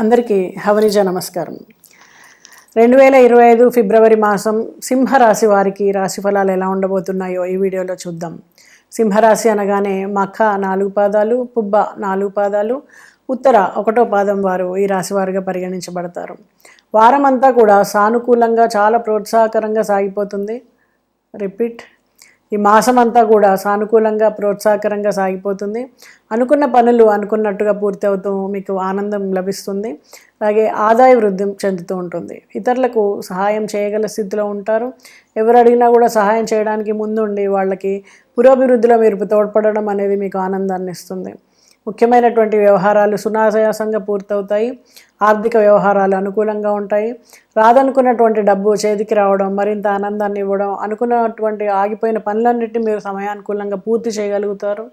అందరికీ హవనిజ నమస్కారం. రెండు వేల ఇరవై ఐదు ఫిబ్రవరి మాసం సింహరాశి వారికి రాశి ఫలాలు ఎలా ఉండబోతున్నాయో ఈ వీడియోలో చూద్దాం. సింహరాశి అనగానే మఖ నాలుగు పాదాలు పుబ్బ నాలుగు పాదాలు ఉత్తర ఒకటో పాదం వారు ఈ రాశి వారుగా పరిగణించబడతారు. వారమంతా కూడా సానుకూలంగా చాలా ప్రోత్సాహకరంగా సాగిపోతుంది. రిపీట్. ఈ మాసం అంతా కూడా సానుకూలంగా ప్రోత్సాహకరంగా సాగిపోతుంది. అనుకున్న పనులు అనుకున్నట్టుగా పూర్తి అవుతూ మీకు ఆనందం లభిస్తుంది. అలాగే ఆదాయ వృద్ధి చెందుతూ ఉంటుంది. ఇతరులకు సహాయం చేయగల స్థితిలో ఉంటారు. ఎవరు అడిగినా కూడా సహాయం చేయడానికి ముందుండి వాళ్ళకి పురోభివృద్ధిలో మీరు తోడ్పడడం అనేది మీకు ఆనందాన్ని ఇస్తుంది. ముఖ్యమైనటువంటి వ్యవహారాలు సునాయాసంగా పూర్తవుతాయి. ఆర్థిక వ్యవహారాలు అనుకూలంగా ఉంటాయి. రాదనుకున్నటువంటి డబ్బు చేతికి రావడం మరింత ఆనందాన్ని ఇవ్వడం అనుకున్నటువంటి ఆగిపోయిన పనులన్నింటినీ మీరు సమయానుకూలంగా పూర్తి చేయగలుగుతారు.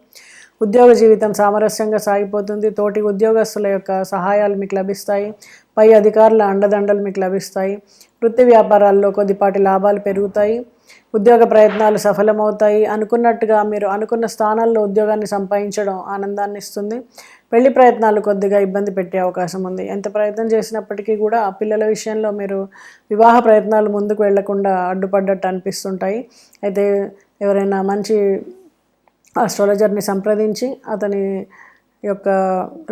ఉద్యోగ జీవితం సామరస్యంగా సాగిపోతుంది. తోటి ఉద్యోగస్తుల యొక్క సహాయాలు మీకు లభిస్తాయి. పై అధికారుల అండదండలు మీకు లభిస్తాయి. వృత్తి వ్యాపారాల్లో కొద్దిపాటి లాభాలు పెరుగుతాయి. ఉద్యోగ ప్రయత్నాలు సఫలమవుతాయి అనుకున్నట్టుగా మీరు అనుకున్న స్థానాల్లో ఉద్యోగాన్ని సంపాదించడం ఆనందాన్ని ఇస్తుంది. పెళ్ళి ప్రయత్నాలు కొద్దిగా ఇబ్బంది పెట్టే అవకాశం ఉంది. ఎంత ప్రయత్నం చేసినప్పటికీ కూడా ఆ పిల్లల విషయంలో మీరు వివాహ ప్రయత్నాలు ముందుకు వెళ్ళకుండా అడ్డుపడ్డట్టు అనిపిస్తుంటాయి. అయితే ఎవరైనా మంచి ఆస్ట్రాలజర్ని సంప్రదించి అతని యొక్క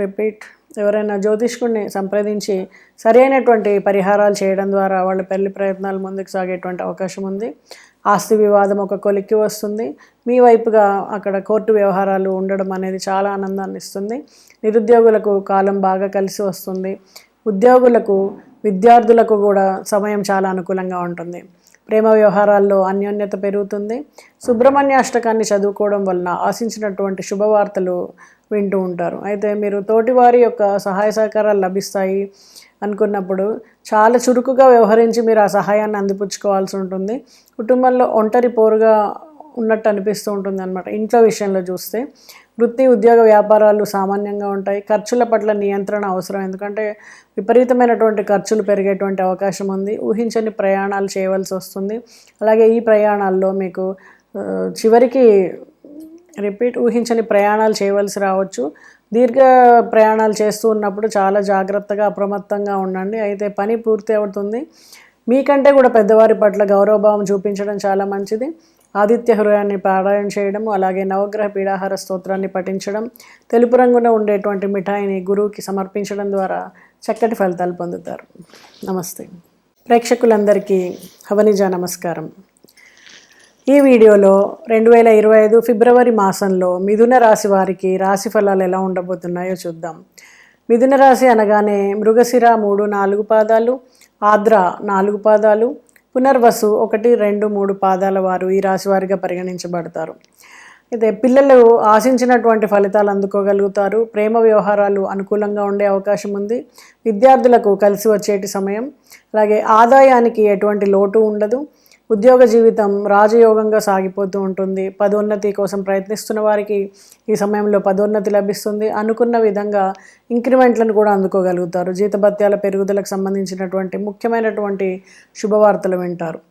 రిపీట్ ఎవరైనా జ్యోతిష్కుడిని సంప్రదించి సరైనటువంటి పరిహారాలు చేయడం ద్వారా వాళ్ళ పెళ్ళి ప్రయత్నాలు ముందుకు సాగేటువంటి అవకాశం ఉంది. ఆస్తి వివాదం ఒక కొలిక్కి వస్తుంది. మీ వైపుగా అక్కడ కోర్టు వ్యవహారాలు ఉండడం అనేది చాలా ఆనందాన్ని ఇస్తుంది. నిరుద్యోగులకు కాలం బాగా కలిసి వస్తుంది. ఉద్యోగులకు విద్యార్థులకు కూడా సమయం చాలా అనుకూలంగా ఉంటుంది. ప్రేమ వ్యవహారాల్లో అన్యోన్యత పెరుగుతుంది. సుబ్రహ్మణ్య అష్టకాన్ని చదువుకోవడం వలన ఆశించినటువంటి శుభవార్తలు వింటూ ఉంటారు. అయితే మీరు తోటివారి యొక్క సహాయ సహకారాలు లభిస్తాయి అనుకున్నప్పుడు చాలా చురుకుగా వ్యవహరించి మీరు ఆ సహాయాన్ని అందిపుచ్చుకోవాల్సి ఉంటుంది. కుటుంబంలో ఒంటరి పోరుగా ఉన్నట్టు అనిపిస్తూ ఉంటుంది అనమాట ఇంట్లో విషయంలో చూస్తే వృత్తి ఉద్యోగ వ్యాపారాలు సామాన్యంగా ఉంటాయి. ఖర్చుల పట్ల నియంత్రణ అవసరం. ఎందుకంటే విపరీతమైనటువంటి ఖర్చులు పెరిగేటువంటి అవకాశం ఉంది. ఊహించని ప్రయాణాలు చేయవలసి వస్తుంది. అలాగే ఈ ప్రయాణాల్లో మీకు చివరికి రిపీట్ ఊహించని ప్రయాణాలు చేయవలసి రావచ్చు. దీర్ఘ ప్రయాణాలు చేస్తూ ఉన్నప్పుడు చాలా జాగ్రత్తగా అప్రమత్తంగా ఉండండి. అయితే పని పూర్తి అవుతుంది. మీకంటే కూడా పెద్దవారి పట్ల గౌరవభావం చూపించడం చాలా మంచిది. ఆదిత్య హృదయాన్ని పారాయణ చేయడం అలాగే నవగ్రహ పీడాహార స్తోత్రాన్ని పఠించడం తెలుపు రంగున ఉండేటువంటి మిఠాయిని గురువుకి సమర్పించడం ద్వారా చక్కటి ఫలితాలు పొందుతారు. నమస్తే. ప్రేక్షకులందరికీ హవనిజ నమస్కారం. ఈ వీడియోలో రెండు వేల ఇరవై ఐదు ఫిబ్రవరి మాసంలో మిథున రాశి వారికి రాశి ఫలాలు ఎలా ఉండబోతున్నాయో చూద్దాం. మిథున రాశి అనగానే మృగశిర మూడు నాలుగు పాదాలు ఆద్ర నాలుగు పాదాలు పునర్వసు ఒకటి రెండు మూడు పాదాల వారు ఈ రాశివారిగా పరిగణించబడతారు. అయితే పిల్లలు ఆశించినటువంటి ఫలితాలు అందుకోగలుగుతారు. ప్రేమ వ్యవహారాలు అనుకూలంగా ఉండే అవకాశం ఉంది. విద్యార్థులకు కలిసి వచ్చేటి సమయం. అలాగే ఆదాయానికి ఎటువంటి లోటు ఉండదు. ఉద్యోగ జీవితం రాజయోగంగా సాగిపోతూ ఉంటుంది. పదోన్నతి కోసం ప్రయత్నిస్తున్న వారికి ఈ సమయంలో పదోన్నతి లభిస్తుంది. అనుకున్న విధంగా ఇంక్రిమెంట్లను కూడా అందుకోగలుగుతారు. జీతభత్యాల పెరుగుదలకు సంబంధించినటువంటి ముఖ్యమైనటువంటి శుభవార్తలు వింటారు.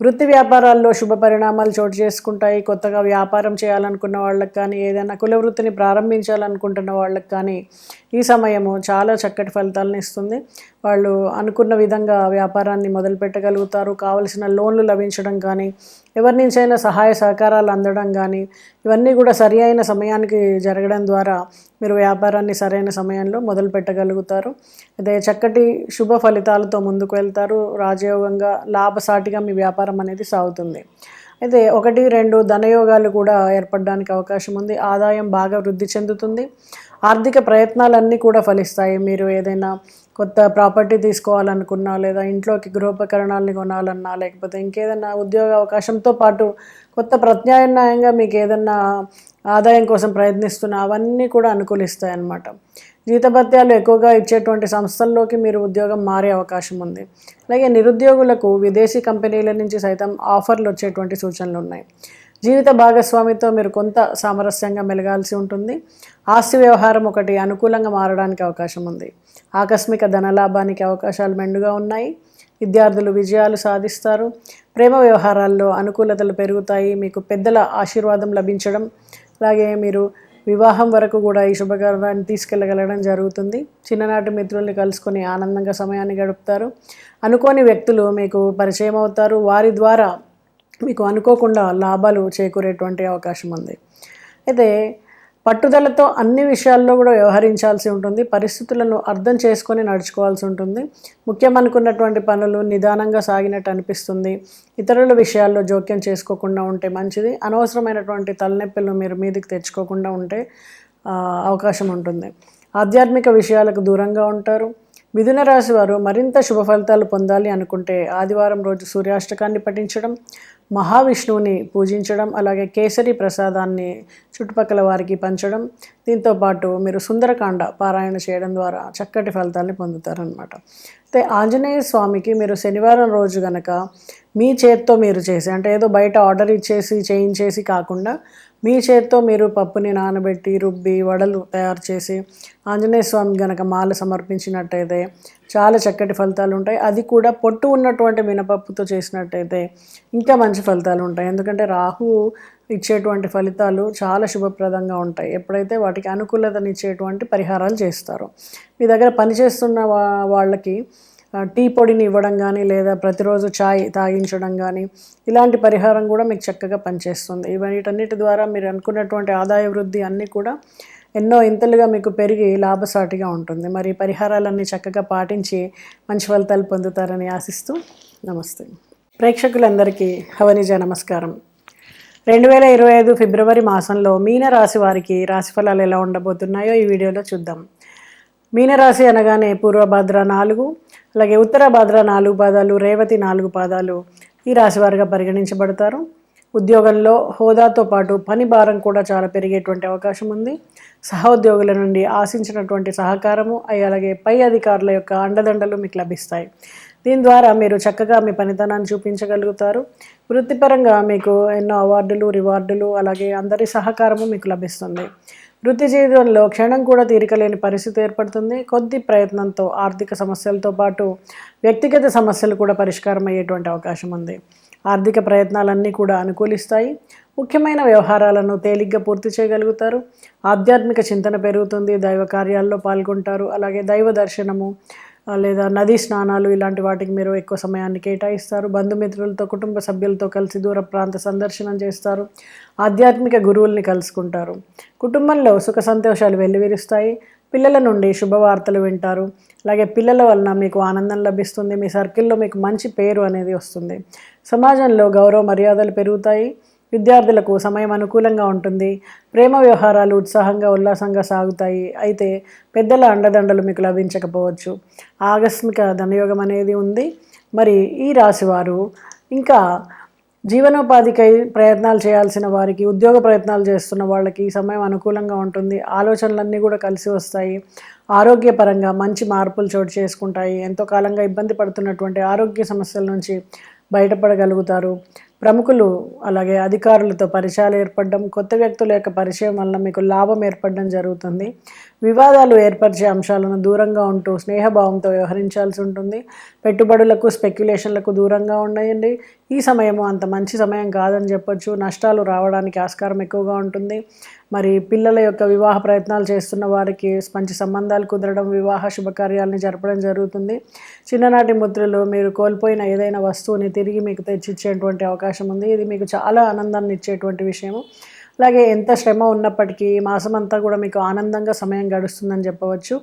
వృత్తి వ్యాపారాల్లో శుభ పరిణామాలు చోటు చేసుకుంటాయి. కొత్తగా వ్యాపారం చేయాలనుకున్న వాళ్ళకి కానీ ఏదైనా కుల వృత్తిని ప్రారంభించాలనుకుంటున్న వాళ్ళకి కానీ ఈ సమయము చాలా చక్కటి ఫలితాలను ఇస్తుంది. వాళ్ళు అనుకున్న విధంగా వ్యాపారాన్ని మొదలు పెట్టగలుగుతారు కావలసిన లోన్లు లభించడం కానీ ఎవరి నుంచైనా సహాయ సహకారాలు అందడం కానీ ఇవన్నీ కూడా సరి అయిన సమయానికి జరగడం ద్వారా మీరు వ్యాపారాన్ని సరైన సమయంలో మొదలు పెట్టగలుగుతారు. అదే చక్కటి శుభ ఫలితాలతో ముందుకు వెళ్తారు. రాజయోగంగా లాభసాటిగా మీ వ్యాపారం అనేది సాగుతుంది. అయితే ఒకటి రెండు ధనయోగాలు కూడా ఏర్పడడానికి అవకాశం ఉంది. ఆదాయం బాగా వృద్ధి చెందుతుంది. ఆర్థిక ప్రయత్నాలన్నీ కూడా ఫలిస్తాయి. మీరు ఏదైనా కొత్త ప్రాపర్టీ తీసుకోవాలనుకున్నా లేదా ఇంట్లోకి గృహోపకరణాలని కొనాలన్నా లేకపోతే ఇంకేదైనా ఉద్యోగ అవకాశంతో పాటు కొత్త ప్రత్యామ్నాయంగా మీకు ఏదైనా ఆదాయం కోసం ప్రయత్నిస్తున్న అవన్నీ కూడా అనుకూలిస్తాయి అన్నమాట జీతభత్యాలు ఎక్కువగా ఇచ్చేటువంటి సంస్థల్లోకి మీరు ఉద్యోగం మారే అవకాశం ఉంది. అలాగే నిరుద్యోగులకు విదేశీ కంపెనీల నుంచి సైతం ఆఫర్లు వచ్చేటువంటి సూచనలు ఉన్నాయి. జీవిత భాగస్వామితో మీరు కొంత సామరస్యంగా మెలగాల్సి ఉంటుంది. ఆస్తి వ్యవహారం ఒకటి అనుకూలంగా మారడానికి అవకాశం ఉంది. ఆకస్మిక ధనలాభానికి అవకాశాలు మెండుగా ఉన్నాయి. విద్యార్థులు విజయాలు సాధిస్తారు. ప్రేమ వ్యవహారాల్లో అనుకూలతలు పెరుగుతాయి. మీకు పెద్దల ఆశీర్వాదం లభించడం అలాగే మీరు వివాహం వరకు కూడా ఈ శుభకార్యాన్ని తీసుకెళ్ళగలగడం జరుగుతుంది. చిన్ననాటి మిత్రుల్ని కలుసుకొని ఆనందంగా సమయాన్ని గడుపుతారు. అనుకోని వ్యక్తులు మీకు పరిచయం అవుతారు. వారి ద్వారా మీకు అనుకోకుండా లాభాలు చేకూరేటువంటి అవకాశం ఉంది. అయితే పట్టుదలతో అన్ని విషయాల్లో కూడా వ్యవహరించాల్సి ఉంటుంది. పరిస్థితులను అర్థం చేసుకొని నడుచుకోవాల్సి ఉంటుంది. ముఖ్యం అనుకున్నటువంటి పనులు నిదానంగా సాగినట్టు అనిపిస్తుంది. ఇతరుల విషయాల్లో జోక్యం చేసుకోకుండా ఉంటే మంచిది. అనవసరమైనటువంటి తలనొప్పులను మీరు మీదికి తెచ్చుకోకుండా ఉంటే అవకాశం ఉంటుంది. ఆధ్యాత్మిక విషయాలకు దూరంగా ఉంటారు. మిథున రాశి వారు మరింత శుభ ఫలితాలు పొందాలి అనుకుంటే ఆదివారం రోజు సూర్యాష్టకాన్ని పఠించడం మహావిష్ణువుని పూజించడం అలాగే కేసరి ప్రసాదాన్ని చుట్టుపక్కల వారికి పంచడం. దీంతో పాటు మీరు సుందరకాండ పారాయణ చేయడం ద్వారా చక్కటి ఫలితాన్ని పొందుతారనమాట అయితే ఆంజనేయ స్వామికి మీరు శనివారం రోజు గనక మీ చేత్తో మీరు చేసి అంటే ఏదో బయట ఆర్డర్ ఇచ్చేసి చేయించేసి కాకుండా మీ చేతితో మీరు పప్పుని నానబెట్టి రుబ్బి వడలు తయారు చేసి ఆంజనేయ స్వామి గనక మాల సమర్పించినట్టయితే చాలా చక్కటి ఫలితాలు ఉంటాయి. అది కూడా పొట్టు ఉన్నటువంటి మినపప్పుతో చేసినట్టయితే ఇంకా మంచి ఫలితాలు ఉంటాయి. ఎందుకంటే రాహు ఇచ్చేటువంటి ఫలితాలు చాలా శుభప్రదంగా ఉంటాయి. ఎప్పుడైతే వాటికి అనుకూలతనిచ్చేటువంటి పరిహారాలు చేస్తారో. మీ దగ్గర పనిచేస్తున్న వా వాళ్ళకి టీ పొడిని ఇవ్వడం కానీ లేదా ప్రతిరోజు చాయ్ తాగించడం కానీ ఇలాంటి పరిహారం కూడా మీకు చక్కగా పనిచేస్తుంది. ఇవి ద్వారా మీరు అనుకున్నటువంటి ఆదాయ వృద్ధి అన్నీ కూడా ఎన్నో ఇంతలుగా మీకు పెరిగి లాభసాటిగా ఉంటుంది. మరి పరిహారాలన్నీ చక్కగా పాటించి మంచి ఫలితాలు పొందుతారని ఆశిస్తూ నమస్తే. ప్రేక్షకులందరికీ హవనిజ నమస్కారం. రెండు వేల ఇరవై ఐదు ఫిబ్రవరి మాసంలో మీనరాశి వారికి రాశిఫలాలు ఎలా ఉండబోతున్నాయో ఈ వీడియోలో చూద్దాం. మీనరాశి అనగానే పూర్వభద్ర నాలుగు అలాగే ఉత్తర భాద్ర నాలుగు పాదాలు రేవతి నాలుగు పాదాలు ఈ రాశి వారిగా పరిగణించబడతారు. ఉద్యోగంలో హోదాతో పాటు పని భారం కూడా చాలా పెరిగేటువంటి అవకాశం ఉంది. సహోద్యోగుల నుండి ఆశించినటువంటి సహకారము అలాగే పై అధికారుల యొక్క అండదండలు మీకు లభిస్తాయి. దీని ద్వారా మీరు చక్కగా మీ పనితనాన్ని చూపించగలుగుతారు. వృత్తిపరంగా మీకు ఎన్నో అవార్డులు రివార్డులు అలాగే అందరి సహకారము మీకు లభిస్తుంది. వృత్తి జీవితంలో క్షణం కూడా తీరికలేని పరిస్థితి ఏర్పడుతుంది. కొద్ది ప్రయత్నంతో ఆర్థిక సమస్యలతో పాటు వ్యక్తిగత సమస్యలు కూడా పరిష్కారం అయ్యేటువంటి అవకాశం ఉంది. ఆర్థిక ప్రయత్నాలన్నీ కూడా అనుకూలిస్తాయి. ముఖ్యమైన వ్యవహారాలను తేలిగ్గా పూర్తి చేయగలుగుతారు. ఆధ్యాత్మిక చింతన పెరుగుతుంది. దైవ కార్యాల్లో పాల్గొంటారు. అలాగే దైవ దర్శనము లేదా నదీ స్నానాలు ఇలాంటి వాటికి మీరు ఎక్కువ సమయాన్ని కేటాయిస్తారు. బంధుమిత్రులతో కుటుంబ సభ్యులతో కలిసి దూర ప్రాంత సందర్శనం చేస్తారు. ఆధ్యాత్మిక గురువుల్ని కలుసుకుంటారు. కుటుంబంలో సుఖ సంతోషాలు వెల్లివిరుస్తాయి. పిల్లల నుండి శుభవార్తలు వింటారు. అలాగే పిల్లల వలన మీకు ఆనందం లభిస్తుంది. మీ సర్కిల్లో మీకు మంచి పేరు అనేది వస్తుంది. సమాజంలో గౌరవ మర్యాదలు పెరుగుతాయి. విద్యార్థులకు సమయం అనుకూలంగా ఉంటుంది. ప్రేమ వ్యవహారాలు ఉత్సాహంగా ఉల్లాసంగా సాగుతాయి. అయితే పెద్దల అండదండలు మీకు లభించకపోవచ్చు. ఆకస్మిక ధనయోగం అనేది ఉంది. మరి ఈ రాశివారు ఇంకా జీవనోపాధికై ప్రయత్నాలు చేయాల్సిన వారికి ఉద్యోగ ప్రయత్నాలు చేస్తున్న వాళ్ళకి సమయం అనుకూలంగా ఉంటుంది. ఆలోచనలన్నీ కూడా కలిసి వస్తాయి. ఆరోగ్యపరంగా మంచి మార్పులు చోటు చేసుకుంటాయి. ఎంతో కాలంగా ఇబ్బంది పడుతున్నటువంటి ఆరోగ్య సమస్యల నుంచి బయటపడగలుగుతారు. ప్రముఖులు అలాగే అధికారులతో పరిచయాలు ఏర్పడడం కొత్త వ్యక్తుల యొక్క పరిచయం వల్ల మీకు లాభం ఏర్పడడం జరుగుతుంది. వివాదాలు ఏర్పరిచే అంశాలను దూరంగా ఉంటూ స్నేహభావంతో వ్యవహరించాల్సి ఉంటుంది. పెట్టుబడులకు స్పెక్యులేషన్లకు దూరంగా ఉండండి. ఈ సమయము అంత మంచి సమయం కాదని చెప్పొచ్చు. నష్టాలు రావడానికి ఆస్కారం ఎక్కువగా ఉంటుంది. మరి పిల్లల యొక్క వివాహ ప్రయత్నాలు చేస్తున్న వారికి మంచి సంబంధాలు కుదరడం వివాహ శుభకార్యాలని జరపడం జరుగుతుంది. చిన్ననాటి ముద్రలు మీరు కోల్పోయిన ఏదైనా వస్తువుని తిరిగి మీకు తెచ్చిచ్చేటువంటి అవకాశం ఉంది. ఇది మీకు చాలా ఆనందాన్ని ఇచ్చేటువంటి విషయము. అలాగే ఎంత శ్రమ ఉన్నప్పటికీ మాసం అంతా కూడా మీకు ఆనందంగా సమయం గడుస్తుందని చెప్పవచ్చు.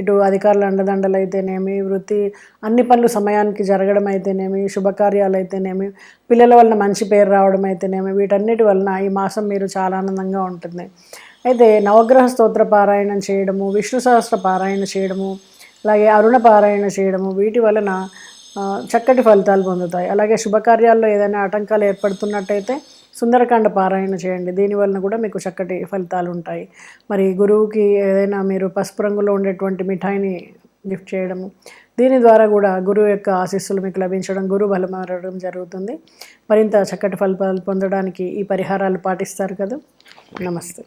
ఇటు అధికారుల అండదండలు అయితేనేమి వృత్తి అన్ని పనులు సమయానికి జరగడం అయితేనేమి శుభకార్యాలు అయితేనేమి పిల్లల వలన మంచి పేరు రావడం అయితేనేమి వీటన్నిటి వలన ఈ మాసం మీరు చాలా ఆనందంగా ఉంటుంది. అయితే నవగ్రహ స్తోత్ర పారాయణం చేయడము విష్ణు సహస్ర పారాయణ చేయడము అలాగే అరుణ పారాయణ చేయడము వీటి వలన చక్కటి ఫలితాలు పొందుతాయి. అలాగే శుభకార్యాల్లో ఏదైనా ఆటంకాలు ఏర్పడుతున్నట్టయితే సుందరకాండ పారాయణ చేయండి. దీని వలన కూడా మీకు చక్కటి ఫలితాలు ఉంటాయి. మరి గురువుకి ఏదైనా మీరు పసుపు రంగులో ఉండేటువంటి మిఠాయిని గిఫ్ట్ చేయడము దీని ద్వారా కూడా గురువు యొక్క ఆశీస్సులు మీకు లభించడం గురువు బలమరడం జరుగుతుంది. మరింత చక్కటి ఫలితాలు పొందడానికి ఈ పరిహారాలు పాటిస్తారు కదా. నమస్తే.